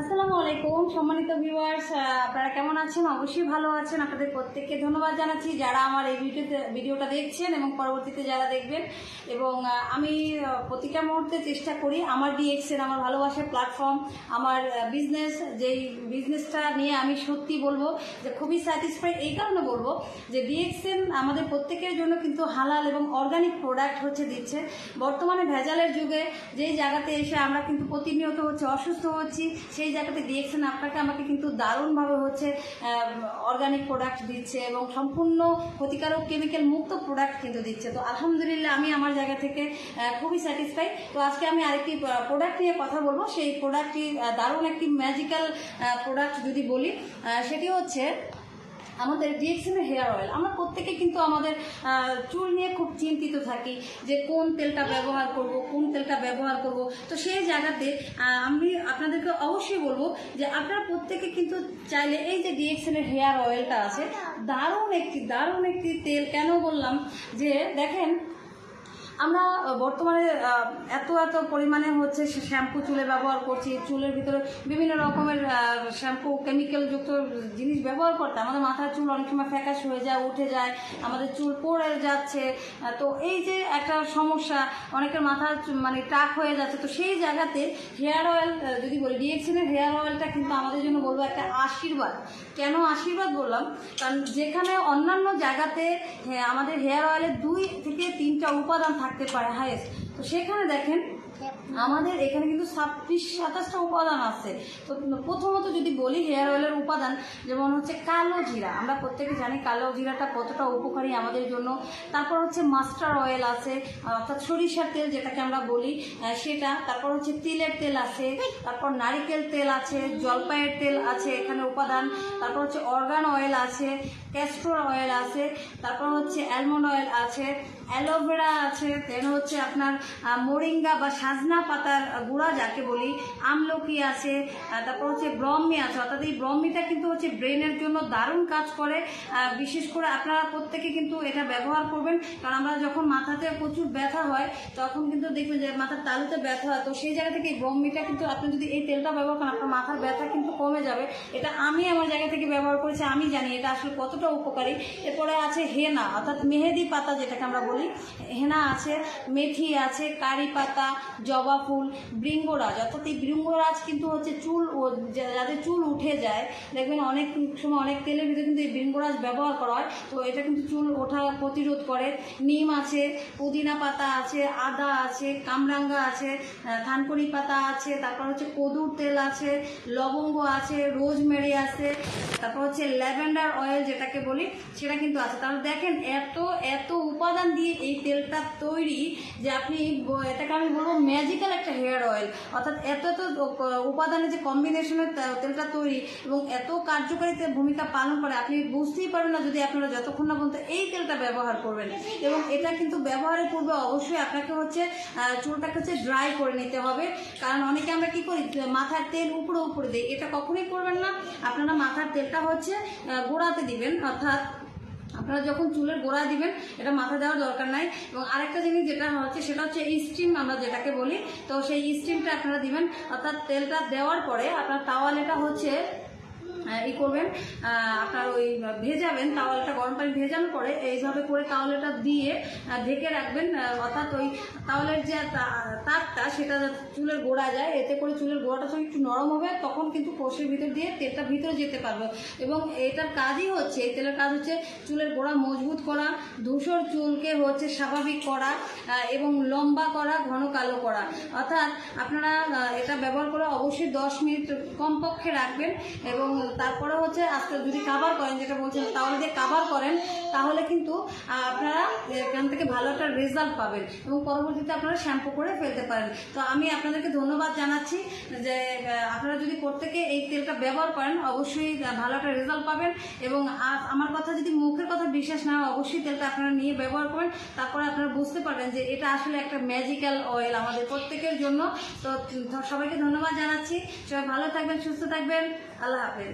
আসসালামু আলাইকুম, সম্মানিত ভিউয়ার্স আপনারা কেমন আছেন? অবশ্যই ভালো আছেন। আপনাদের প্রত্যেককে ধন্যবাদ জানাচ্ছি যারা আমার এই ভিডিওতে, ভিডিওটা দেখছেন এবং পরবর্তীতে যারা দেখবেন। এবং আমি প্রতিটা মুহূর্তে চেষ্টা করি আমার ডিএক্সের আমার ভালোবাসার প্ল্যাটফর্ম আমার বিজনেস যেই বিজনেসটা নিয়ে আমি সত্যি বলব যে খুবই স্যাটিসফাইড এই কারণে বলব যে ডিএক্সএন আমাদের প্রত্যেকের জন্য কিন্তু হালাল এবং অর্গানিক প্রোডাক্ট হচ্ছে দিচ্ছে। বর্তমানে ভেজালের যুগে যেই জায়গাতে এসে আমরা কিন্তু প্রতিনিয়ত হচ্ছে অসুস্থ হচ্ছি সেই জায়গাতে ডিএক্সএন আপনাকে আমাকে কিন্তু দারুণভাবে হচ্ছে অর্গানিক প্রোডাক্ট দিচ্ছে এবং সম্পূর্ণ ক্ষতিকারক কেমিক্যাল মুক্ত প্রোডাক্ট কিন্তু দিচ্ছে। তো আলহামদুলিল্লাহ আমি আমার জায়গা থেকে খুবই স্যাটিসফাই তো আজকে আমি আরেকটি প্রোডাক্ট নিয়ে কথা বলব। সেই প্রোডাক্টটি দারুণ একটি ম্যাজিক্যাল প্রোডাক্ট যদি বলি সেটি হচ্ছে আমাদের ডিএক্সএনের হেয়ার অয়েল আমরা প্রত্যেকে কিন্তু আমাদের চুল নিয়ে খুব চিন্তিত থাকি যে কোন তেলটা ব্যবহার করব কোন তেলটা ব্যবহার করব। তো সেই জায়গাতে আমি আপনাদেরকে অবশ্যই বলব যে আপনারা প্রত্যেকে কিন্তু চাইলে এই যে ডিএক্সএনের হেয়ার অয়েলটা আছে দারুণ একটি দারুণ একটি তেল। কেন বললাম যে দেখেন আমরা বর্তমানে এত এত পরিমাণে হচ্ছে শ্যাম্পু চুলে ব্যবহার করছি চুলের ভিতরে বিভিন্ন রকমের শ্যাম্পু কেমিক্যাল যুক্ত জিনিস ব্যবহার করতে আমাদের মাথার চুল অনেক সময় ফ্যাকাশ হয়ে যায় উঠে যায় আমাদের চুল পড়ে যাচ্ছে তো এই যে একটা সমস্যা অনেকের মাথার মানে টাক হয়ে যাচ্ছে তো সেই জায়গাতে হেয়ার অয়েল যদি বলি ডিএক্সিনের হেয়ার অয়েলটা কিন্তু আমাদের জন্য বলব একটা আশীর্বাদ। কেন আশীর্বাদ বললাম? কারণ যেখানে অন্যান্য জায়গাতে হ্যাঁ, আমাদের হেয়ার অয়েলের দুই থেকে তিনটা উপাদান থাকতে পারে হায়েস্ট তো সেখানে দেখেন আমাদের এখানে কিন্তু ছাব্বিশ, সাতাশটা উপাদান আছে। তো প্রথমত যদি বলি হেয়ার অয়েলের উপাদান, যেমন হচ্ছে কালো জিরা। আমরা প্রত্যেকে জানি কালো জিরাটা কতটা উপকারী আমাদের জন্য। তারপর হচ্ছে মাস্টার অয়েল আছে, অর্থাৎ সরিষার তেল যেটাকে আমরা বলি সেটা। তারপর হচ্ছে তিলের তেল আছে, তারপর নারিকেল তেল আছে, জলপাইয়ের তেল আছে এখানে উপাদান। তারপর হচ্ছে অর্গান অয়েল আছে ক্যাস্ট্রোল অয়েল আছে, তারপর হচ্ছে অ্যালমন্ড অয়েল আছে অ্যালোভেরা আছে দেন হচ্ছে আপনার মোরিঙ্গা বা সাজনা পাতার গুঁড়া যাকে বলি আমলকি আছে তারপর হচ্ছে ব্রহ্মি আছে, অর্থাৎ এই ব্রহ্মিটা কিন্তু হচ্ছে ব্রেনের জন্য দারুণ কাজ করে। বিশেষ করে আপনারা প্রত্যেকে কিন্তু এটা ব্যবহার করবেন, কারণ আমরা যখন মাথাতে প্রচুর ব্যথা হয়, তখন কিন্তু দেখবেন যে মাথার তালুতে ব্যথা হয়। তো সেই জায়গা থেকে এই ব্রহ্মিটা কিন্তু আপনি যদি এই তেলটা ব্যবহার করেন, আপনার মাথার ব্যথা কিন্তু কমে যাবে। এটা আমি আমার জায়গা থেকে ব্যবহার করেছি, আমি জানি এটা আসলে কতটা উপকারী। এরপরে আছে হেনা, অর্থাৎ মেহেদি পাতা যেটাকে আমরা বলি। হেনা আছে, মেথি আছে, কারি পাতা জবা ফুল, বৃঙ্গরাজ, অর্থাৎ এই বৃঙ্গরাজ কিন্তু হচ্ছে চুল যাদের চুল উঠে যায়, দেখবেন অনেক সময় অনেক তেলের ভিতরে কিন্তু এই বৃঙ্গরাজ ব্যবহার করা হয়। তো এটা কিন্তু চুল ওঠা প্রতিরোধ করে। নিম আছে, পুদিনা পাতা আছে, আদা আছে, কামরাঙ্গা আছে থানকুনি পাতা আছে, তারপর হচ্ছে কদুর তেল আছে, লবঙ্গ আছে, রোজমেরি আছে, তারপর হচ্ছে ল্যাভেন্ডার অয়েল যেটাকে বলি, সেটা কিন্তু আছে। তাহলে দেখেন এত এত উপাদান দিয়ে এই তেলটা তৈরি যে আপনি এটাকে আমি বলব ম্যাজিক্যাল একটা হেয়ার অয়েল অর্থাৎ এত এত উপাদানের যে কম্বিনেশনের তেলটা তৈরি এবং এত কার্যকারিতা ভূমিকা পালন করে, আপনি বুঝতেই পারবেন না যদি আপনারা যতক্ষণ না পর্যন্ত এই তেলটা ব্যবহার করবেন। এবং এটা কিন্তু ব্যবহারের পূর্বে অবশ্যই আপনাকে হচ্ছে চুলটাকে হচ্ছে ড্রাই করে নিতে হবে। কারণ অনেকে আমরা কি করি মাথার তেল উপরে উপরে দিই। এটা কখনোই করবেন না। আপনারা মাথার তেলটা হচ্ছে গোড়াতে দিবেন, অর্থাৎ আপনারা যখন চুলের গোড়ায় দিবেন, এটা মাথা দেওয়ার দরকার নাই। এবং আরেকটা জিনিস যেটা হচ্ছে, সেটা হচ্ছে স্টিম আমরা যেটাকে বলি, তো সেই স্টিমটা আপনারা দিবেন, অর্থাৎ তেলটা দেওয়ার পরে আপনার তাওয়ালেটা হচ্ছে ই করবেন আপনার ওই ভেজাবেন, তাওয়ালটা গরম পানি ভেজানোর পরে এইভাবে করে তাওয়ালটা দিয়ে ঢেকে রাখবেন অর্থাৎ ওই তাওয়ালের যে তাপটা সেটা চুলের গোড়া যায়, এতে করে চুলের গোড়াটা যখন একটু নরম হবে, তখন কিন্তু কোষের ভিতর দিয়ে তেলটা ভিতরে যেতে পারবে। এবং এটার কাজই হচ্ছে, এই তেলের কাজ হচ্ছে চুলের গোড়া মজবুত করা, ধূসর চুলকে হচ্ছে স্বাভাবিক করা এবং লম্বা করা, ঘন কালো করা। অর্থাৎ আপনারা এটা ব্যবহার করে অবশ্যই দশ মিনিট কমপক্ষে রাখবেন, এবং তারপরে হচ্ছে আজকে যদি কাভার করেন, যেটা বলছেন তাহলে দিয়ে কাভার করেন, তাহলে কিন্তু আপনারা এখান থেকে ভালো একটা রেজাল্ট পাবেন এবং পরবর্তীতে আপনারা শ্যাম্পু করে ফেলতে পারেন। তো আমি আপনাদেরকে ধন্যবাদ জানাচ্ছি যে আপনারা যদি প্রত্যেকে এই তেলটা ব্যবহার করেন, অবশ্যই ভালো একটা রেজাল্ট পাবেন এবং আমার কথা যদি মুখের কথা বিশ্বাস না হয়, অবশ্যই তেলটা আপনারা নিয়ে ব্যবহার করেন। তারপরে আপনারা বুঝতে পারবেন যে এটা আসলে একটা ম্যাজিক্যাল অয়েল আমাদের প্রত্যেকের জন্য। তো সবাইকে ধন্যবাদ জানাচ্ছি। সবাই ভালো থাকবেন, সুস্থ থাকবেন। আল্লাহ হাফেজ।